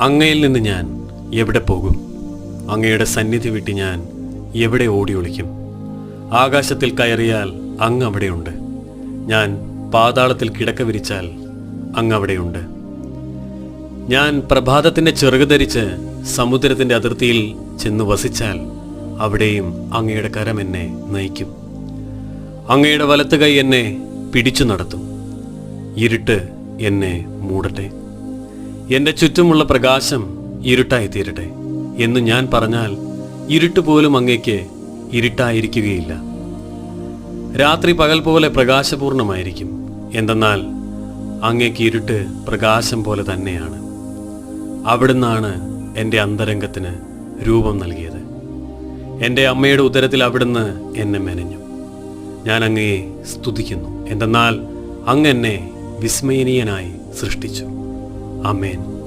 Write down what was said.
അങ്ങയിൽ നിന്ന് ഞാൻ എവിടെ പോകും? അങ്ങയുടെ സന്നിധി വിട്ട് ഞാൻ എവിടെ ഓടി ഒളിക്കും? ആകാശത്തിൽ കയറിയാൽ അങ്ങ് അവിടെയുണ്ട്. ഞാൻ പാതാളത്തിൽ കിടക്ക വിരിച്ചാൽ അങ്ങ് അവിടെയുണ്ട്. ഞാൻ പ്രഭാതത്തിന്റെ ചെറുക് സമുദ്രത്തിന്റെ അതിർത്തിയിൽ ചെന്ന് വസിച്ചാൽ അവിടെയും അങ്ങയുടെ കരം എന്നെ നയിക്കും. അങ്ങയുടെ വലത്ത് കൈ എന്നെ പിടിച്ചു നടത്തും. ഇരുട്ട് എന്നെ മൂടട്ടെ. എന്റെ ചുറ്റുമുള്ള പ്രകാശം ഇരുട്ടായി തീരട്ടെ എന്ന് ഞാൻ പറഞ്ഞാൽ ഇരുട്ട് പോലും അങ്ങേക്ക് ഇരുട്ടായിരിക്കുകയില്ല. രാത്രി പകൽ പോലെ പ്രകാശപൂർണമായിരിക്കും. എന്തെന്നാൽ അങ്ങേക്ക് ഇരുട്ട് പ്രകാശം പോലെ തന്നെയാണ്. അവിടുന്നാണ് എന്റെ അന്തരംഗത്തിന് രൂപം നൽകിയത്. എന്റെ അമ്മയുടെ ഉദരത്തിൽ അവിടുന്ന് എന്നെ മെനഞ്ഞു. ഞാൻ അങ്ങയെ സ്തുതിക്കുന്നു. എന്തെന്നാൽ അങ്ങ് എന്നെ വിസ്മയനീയനായി സൃഷ്ടിച്ചു. Amen.